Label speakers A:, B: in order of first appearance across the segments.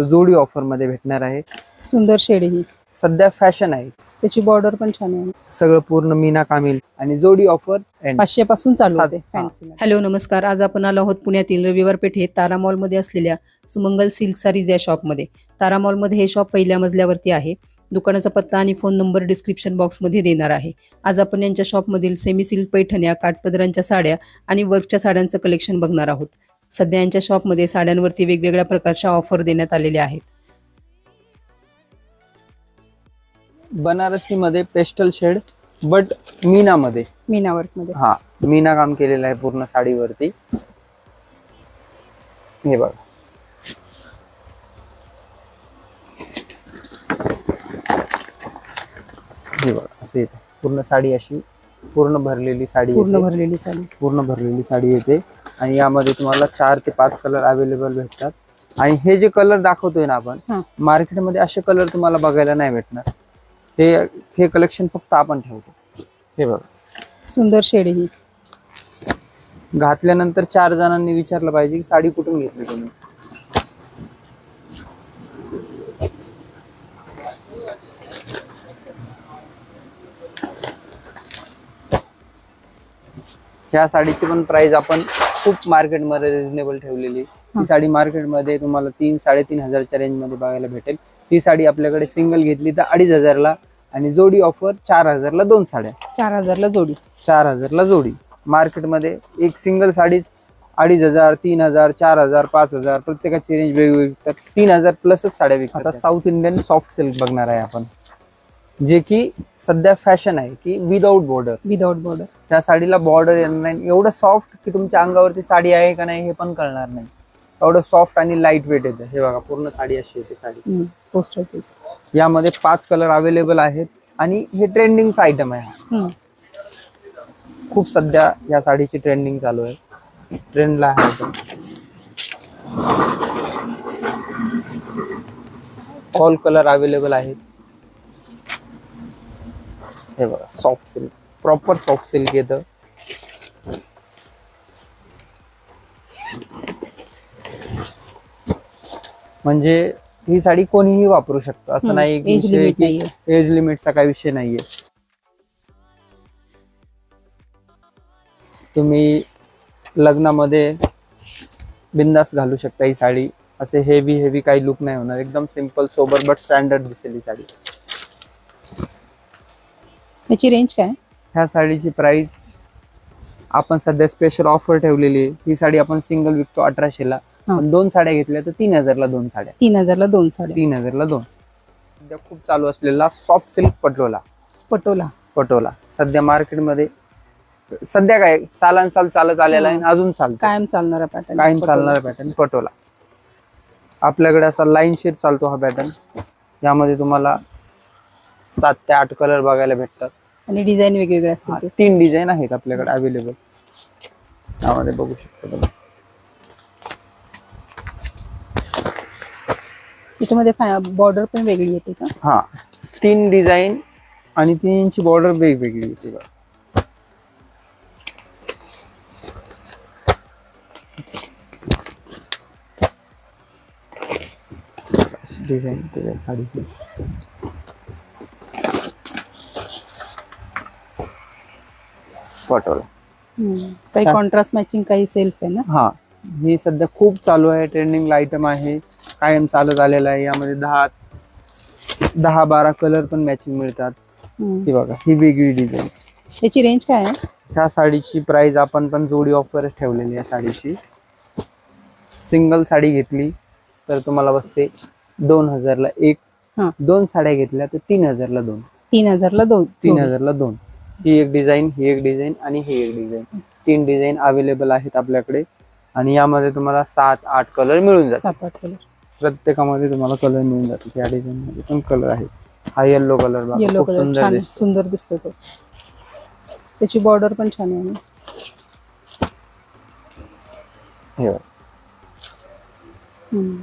A: तो जोडी ऑफरमध्ये भेटणार आहे.
B: सुंदर शेड ही.
A: सध्या फॅशन आहे.
B: त्याची बॉर्डर पण छान आहे.
A: सगळं पूर्ण मीना कामिल आणि जोडी ऑफर
B: पाचशे पासून चालू होते. फॅन्सी हॅलो नमस्कार. आज आपण आलो आहोत पुण्यातील रविवार पेठेत तारा मॉलमध्ये असलेल्या सुमंगल सिल्क सारीज या शॉपमध्ये. तारा मॉलमध्ये हे शॉप पहिल्या मजल्यावरती आहे. दुकानाचा पत्ता आणि फोन नंबर डिस्क्रिप्शन बॉक्समध्ये देणार आहे. आज आपण यांच्या शॉपमधील सेमी सिल्क पैठण्या काठपदरांच्या साड्या आणि वर्कच्या साड्यांचं कलेक्शन बघणार आहोत. सध्या यांच्या शॉपमध्ये साड्यांवरती वेगवेगळ्या प्रकारच्या ऑफर देण्यात आलेल्या आहेत.
A: बनारसी मध्ये पेस्टल शेड बट मीना मध्ये
B: मीना वर्कमध्ये
A: हा मीना काम केलेलं आहे पूर्ण साडीवरती. हे बघा. हे बघा असं येते. पूर्ण साडी अशी. पूर्ण भरलेली साडी
B: पूर्ण
A: येते.
B: भरलेली साडी.
A: पूर्ण भरलेली साडी येते. आणि यामध्ये तुम्हाला चार ते पाच कलर अवेलेबल भेटतात. आणि हे जे कलर दाखवतोय ना आपण
B: हा.
A: मार्केटमध्ये असे कलर तुम्हाला बघायला नाही भेटणार. हे हे कलेक्शन फक्त आपण ठेवतो. हे बघा.
B: सुंदर शेड ही.
A: घातल्यानंतर चार जणांनी विचारलं पाहिजे की साडी कुठून घेतली तुम्ही? ह्या साडीची पण प्राइस आपण खूप मार्केटमध्ये रिझनेबल ठेवलेली. ही. साडी मार्केटमध्ये तुम्हाला तीन साडेतीन हजारच्या रेंजमध्ये बघायला भेटेल. ही साडी आपल्याकडे सिंगल घेतली तर अडीच हजारला आणि जोडी ऑफर चार हजारला दोन साड्या.
B: चार हजारला जोडी.
A: चार हजारला जोडी. मार्केटमध्ये एक सिंगल साडीच अडीच हजार तीन हजार चार हजार पाच हजार प्रत्येकाची रेंज वेगवेगळी. तर तीन हजार प्लसच साड्या विकतात साऊथ इंडियन सॉफ्ट सिल्क बघणार आहे आपण. जे की सध्या फॅशन आहे की विदाऊट बॉर्डर
B: विदाउट बॉर्डर
A: त्या साडीला बॉर्डर येणार नाही. एवढं सॉफ्ट की तुमच्या अंगावरती साडी आहे का नाही हे पण कळणार नाही. एवढं सॉफ्ट आणि लाइट वेट येतं. हे बघा पूर्ण साडी अशी येते साडी.
B: पोस्ट ऑफिस
A: यामध्ये पाच कलर अवेलेबल आहेत. आणि हे ट्रेंडिंगचा आयटम आहे. खूप सध्या या साडीची ट्रेंडिंग चालू आहे. ट्रेंडला आहे. ऑल कलर अवेलेबल आहेत. हे बघा soft silk proper soft silk येतं म्हणजे ही साडी कोणीही वापरू शकतो. असं नाही
B: नाहीये.
A: एज लिमिटचा काही विषय नाहीये. तुम्ही लग्नामध्ये बिंदास घालू शकता ही साडी. असे हेवी हेवी काही लुक नाही होणार. एकदम सिंपल सोबर बट स्टँडर्ड दिसेल ही साडी.
B: याची रेंज काय?
A: ह्या साडीची प्राइस आपण सध्या स्पेशल ऑफर ठेवलेली आहे. ही साडी आपण सिंगल विकतो अठराशेला
B: हा.
A: पण दोन साड्या घेतल्या तर तीन हजारला दोन साड्या.
B: तीन हजारला दोन साड्या.
A: तीन हजारला दोन. सध्या खूप चालू असलेला सॉफ्ट सिल्क पटोला.
B: पटोला.
A: पटोला. सध्या मार्केटमध्ये सध्या काय सालान साल चालत आलेला आहे आणि अजून चालतो
B: कायम चालणारा पॅटर्न
A: कायम चालणारा पॅटर्न पटोला. आपल्याकडे असा लाईन शेड चालतो हा पॅटर्न यामध्ये तुम्हाला सात ते आठ कलर बघायला भेटतात.
B: आणि डिझाईन वेगवेगळे असतील
A: हा,
B: ते.
A: तीन डिझाईन आहेत आपल्याकडे अवेलेबल यामध्ये बघू शकतो तुम्ही.
B: त्याच्यामध्ये बॉर्डर पण वेगळी येते का
A: हा तीन डिझाईन आणि तीनची बॉर्डर वेगवेगळी येते बघा डिझाईन त्याच्या साडीची
B: हम्म. काही. कॉन्ट्रास्ट मॅचिंग काही सेल्फ आहे ना
A: हा ही सध्या खूप चालू आहे ट्रेंडिंग आयटम आहे कायम चालत आलेला आहे यामध्ये दहा दहा बारा कलर पण मॅचिंग मिळतात
B: हम्म.
A: ही बघा ही वेगळी डिझाईन
B: याची रेंज काय आहे
A: ह्या साडीची प्राइस आपण पण जोडी ऑफर ठेवलेली आहे साडीची सिंगल साडी घेतली तर तुम्हाला बसते दोन हजारला एक
B: हा.
A: दोन साड्या घेतल्या तर तीन हजारला दोन
B: तीन हजारला दोन
A: तीन
B: जोडी.
A: हजारला दोन ही एक डिझाईन ही एक डिझाईन आणि ही एक डिझाईन. तीन डिझाईन अवेलेबल आहेत आपल्याकडे. आणि यामध्ये तुम्हाला सात आठ कलर मिळून जातात
B: सात आठ कलर.
A: प्रत्येकामध्ये तुम्हाला कलर मिळून जातात या डिझाईन मध्ये पण कलर आहे. हा येल्लो कलर
B: येलो
A: खूप
B: कलर
A: सुंदर
B: छान
A: दिसतो.
B: सुंदर दिसतो तो. त्याची बॉर्डर पण छान आहे.
A: हे बघा.
B: हम्म.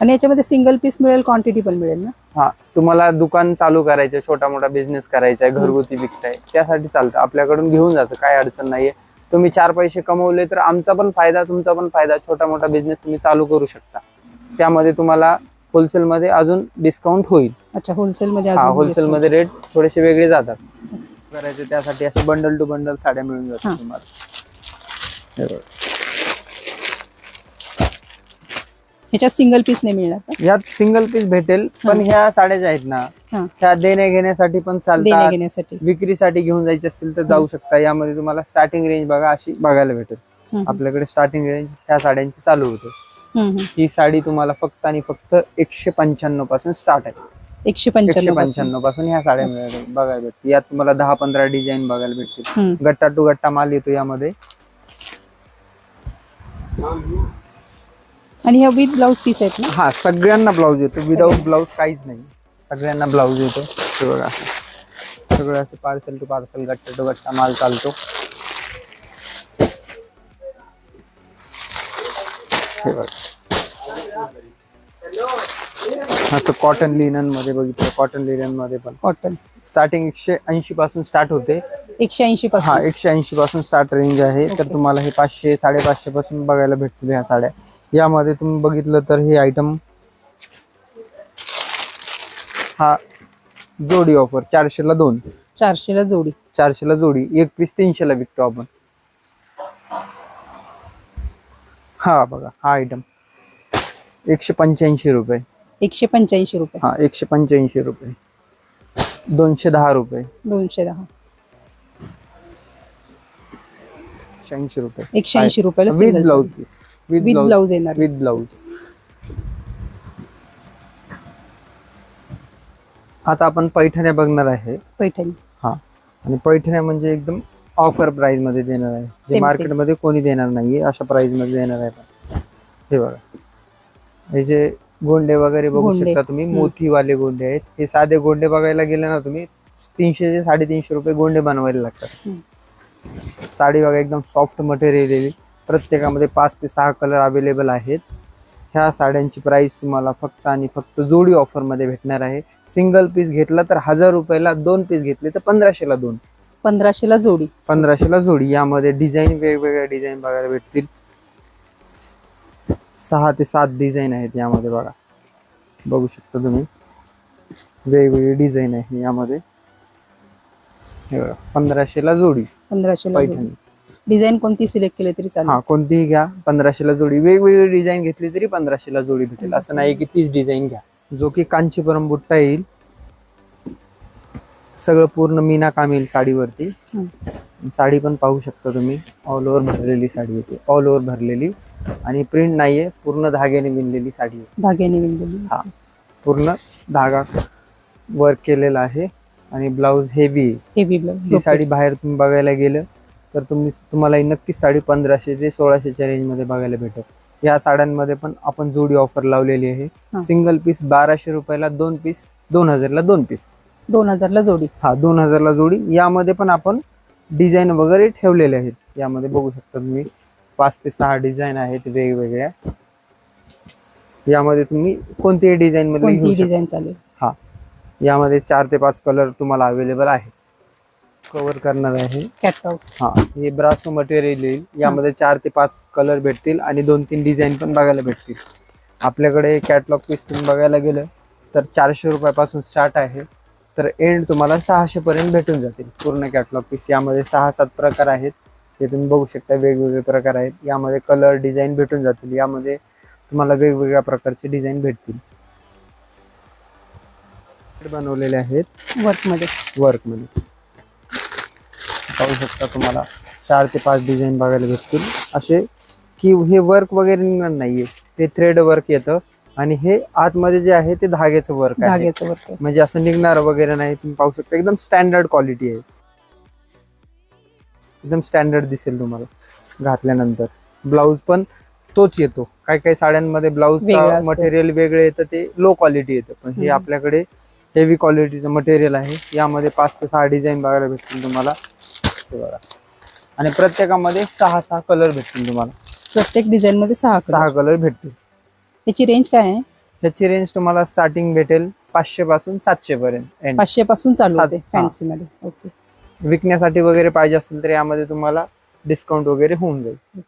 B: आणि याच्यामध्ये सिंगल पीस मिळेल क्वांटिटी पण मिळेल ना?
A: हा तुम्हाला दुकान चालू करायचं छोटा मोठा बिझनेस करायचा आहे घरगुती विकताय त्यासाठी चालतं. आपल्याकडून घेऊन जातं काय अडचण नाहीये. तुम्ही चार पैसे कमवले तर आमचा पण फायदा तुमचा पण फायदा छोटा मोठा बिझनेस तुम्ही चालू करू शकता. त्यामध्ये तुम्हाला होलसेल मध्ये अजून डिस्काउंट होईल.
B: अच्छा होलसेल मध्ये
A: होलसेल. मध्ये रेट थोडेसे वेगळे जातात. करायचे त्यासाठी असे बंडल टू बंडल साड्या मिळून. जातात तुम्हाला हे बघा.
B: ह्याच्यात सिंगल पीस नाही मिळणार का?
A: यात सिंगल पीस भेटेल पण ह्या साड्या ज्या आहेत ना
B: हा.
A: ह्या देण्या घेण्यासाठी पण
B: देण्या
A: चालतात
B: घेण्यासाठी.
A: विक्रीसाठी घेऊन जायचे असतील तर जाऊ शकता. यामध्ये तुम्हाला स्टार्टिंग रेंज बघा अशी बघायला भेटेल.
B: हम्म,
A: आपल्याकडे स्टार्टिंग रेंज ह्या साड्यांची चालू होते.
B: हम्म, हम्म.
A: ही साडी तुम्हाला फक्त आणि फक्त एकशे पंच्याण्णवपासून स्टार्ट आहे.
B: एकशे
A: एकशे पंच्याण्णवपासून. पंच्याण्णवपासून ह्या साड्या मिळाल्या. बघायला भेटतील. यात तुम्हाला दहा पंधरा डिझाईन बघायला भेटतील.
B: हम्म.
A: गट्टा टू गट्टा माल येतो यामध्ये.
B: आणि ह्या विथ ब्लाउज पीस आहेत ना?
A: हा सगळ्यांना ब्लाऊज येतो. विदाऊट ब्लाऊज काहीच नाही. सगळ्यांना ब्लाऊज येतो. हे बघा. सगळं असं पार्सल टू पार्सल गट्टा टू गट्टा माल चालतो. हे बघा. असं कॉटन लिनन मध्ये बघितलं. कॉटन लिनन मध्ये पण.
B: कॉटन
A: स्टार्टिंग एकशे ऐंशी पासून स्टार्ट होते.
B: एकशे ऐंशी
A: हा
B: पासून
A: एकशे ऐंशी पासून स्टार्ट रेंज आहे. तर. तुम्हाला हे पाचशे साडेपाचशे पासून बघायला भेटतील ह्या साड्या. यामध्ये तुम्ही बघितलं तर हे आयटम हा जोडी ऑफर चारशेला दोन.
B: चारशेला जोडी.
A: चारशेला जोडी एक पीस तीनशेला विकतो आपण. हा बघा हा आयटम एकशे पंच्याऐंशी रुपये.
B: एकशे पंच्याऐंशी रुपये.
A: हा एकशे पंच्याऐंशी रुपये. दोनशे दहा रुपये.
B: दोनशे दहा.
A: ऐंशी रुपये.
B: एकशे ऐंशी रुपयाला
A: with blouse. Piece
B: with blouse येणार.
A: विथ ब्लाऊज आता आपण पैठण्या बघणार आहे.
B: पैठणी.
A: हा. आणि पैठण्या म्हणजे एकदम ऑफर प्राइसमध्ये देणार आहे. जे मार्केटमध्ये कोणी देणार नाहीये अशा प्राइसमध्ये देणार आहे. हे बघा. हे जे गोंडे वगैरे बघू
B: गोंडे.
A: शकता तुम्ही
B: हम्म.
A: मोतीवाले गोंडे आहेत. हे साधे गोंडे बघायला गेले ना तुम्ही तीनशे ते साडेतीनशे रुपये गोंडे बनवायला लागतात.
B: हम्म.
A: साडी बघा एकदम सॉफ्ट मटेरियल प्रत्येकामध्ये पाच ते सहा कलर अवेलेबल आहेत. ह्या साड्यांची प्राइस तुम्हाला फक्त आणि फक्त जोडी ऑफरमध्ये भेटणार आहे. सिंगल पीस घेतला तर हजार रुपयाला दोन पीस घेतले तर पंधराशेला दोन.
B: पंधराशेला जोडी.
A: पंधराशेला जोडी. यामध्ये डिझाईन वेगवेगळ्या डिझाईन बघायला भेटतील. सहा ते सात डिझाईन आहेत यामध्ये बघा. बघू शकता तुम्ही. वेगवेगळी डिझाईन आहे यामध्ये. हे बघा पंधराशेला जोडी.
B: पंधराशेला जोडी.
A: पैठणी
B: डिझाईन कोणती सिलेक्ट केली तरी चालेल.
A: हा कोणतीही घ्या. पंधराशेला जोडी. वेगवेगळी डिझाईन घेतली तरी पंधराशेला जोडी भेटेल. असं नाही की तीच डिझाईन घ्या. जो की कांचीपुरम बुट्टा येईल. सगळं पूर्ण मीना काम येईल साडीवरती. साडी पण पाहू शकता तुम्ही. ऑल ओव्हर भरलेली साडी येते. ऑल ओव्हर भरलेली. आणि प्रिंट नाहीये. पूर्ण धाग्याने विणलेली साडी आहे.
B: धाग्याने विणलेली.
A: हा. पूर्ण धागा वर्क केलेला आहे. आणि ब्लाऊज हेवी आहे.
B: हेवी
A: ही
B: ब्लाऊज
A: साडी बाहेर तुम्ही बघायला गेलं तर तुम्ही तुम्हाला ही नक्कीच साडी पंधराशे ते सोळाशेच्या रेंजमध्ये बघायला भेटेल. या साड्यांमध्ये पण आपण जोडी ऑफर लावलेली आहे. सिंगल पीस बाराशे रुपयाला दोन पीस दोन हजारला दोन पीस
B: दोन हजारला जोडी.
A: हा दोन हजारला जोडी. यामध्ये पण आपण डिझाईन वगैरे ठेवलेले आहेत. यामध्ये बघू शकता तुम्ही पाच ते सहा डिझाईन आहेत वेगवेगळ्या. यामध्ये तुम्ही कोणतीही डिझाईन मध्ये
B: डिझाईन चालेल.
A: हा. यामध्ये चार ते पाच कलर तुम्हाला अवेलेबल आहे कव्हर करणार आहे.
B: कॅटलॉग
A: हा हे ब्रासो मटेरियल येईल. यामध्ये चार ते पाच कलर भेटतील आणि दोन तीन डिझाईन पण बघायला भेटतील. आपल्याकडे कॅटलॉग पीस तुम्ही बघायला गेलं तर चारशे रुपयापासून स्टार्ट आहे. तर एंड तुम्हाला सहाशे पर्यंत भेटून जातील पूर्ण कॅटलॉग पीस यामध्ये सहा सात प्रकार आहेत. ते तुम्ही बघू शकता वेगवेगळे प्रकार आहेत. यामध्ये कलर डिझाईन भेटून जातील. यामध्ये तुम्हाला वेगवेगळ्या प्रकारचे डिझाईन भेटतील. बनवलेले आहेत. वर्कमध्ये. वर्कमध्ये. पाहू शकता तुम्हाला. चार ते पाच डिझाईन बघायला भेटतील. असे की हे वर्क वगैरे निघणार नाहीये. ते थ्रेड वर्क येतं. आणि हे आतमध्ये जे आहे ते धाग्याचं वर्क आहे.
B: धाग्याचं वर्क
A: म्हणजे असं निघणार वगैरे नाही. तुम्ही पाहू शकता. एकदम स्टँडर्ड क्वालिटी आहे. एकदम स्टँडर्ड दिसेल तुम्हाला. घातल्यानंतर. ब्लाऊज पण तोच येतो. काही काही साड्यांमध्ये ब्लाऊज
B: वेगळं असतं.
A: मटेरियल वेगळे येतं. ते लो क्वालिटी येतं. पण हे
B: हम्म.
A: आपल्याकडे हेवी क्वालिटीचं मटेरियल आहे. यामध्ये पाच ते सहा डिझाईन बघायला भेटतील तुम्हाला. हे बघा. आणि प्रत्येकामध्ये सहा सहा कलर भेटतील तुम्हाला.
B: प्रत्येक डिझाईन मध्ये सहा
A: सहा
B: कलर
A: कलर भेटतील.
B: याची रेंज काय आहे?
A: ह्याची रेंज तुम्हाला स्टार्टिंग भेटेल पाचशे पासून सातशे पर्यंत end.
B: पाचशे पासून चालू
A: सात-
B: होते
A: हा.
B: फॅन्सी मध्ये. ओके
A: विकण्यासाठी वगैरे पाहिजे असेल तर यामध्ये तुम्हाला डिस्काउंट वगैरे होऊन जाईल.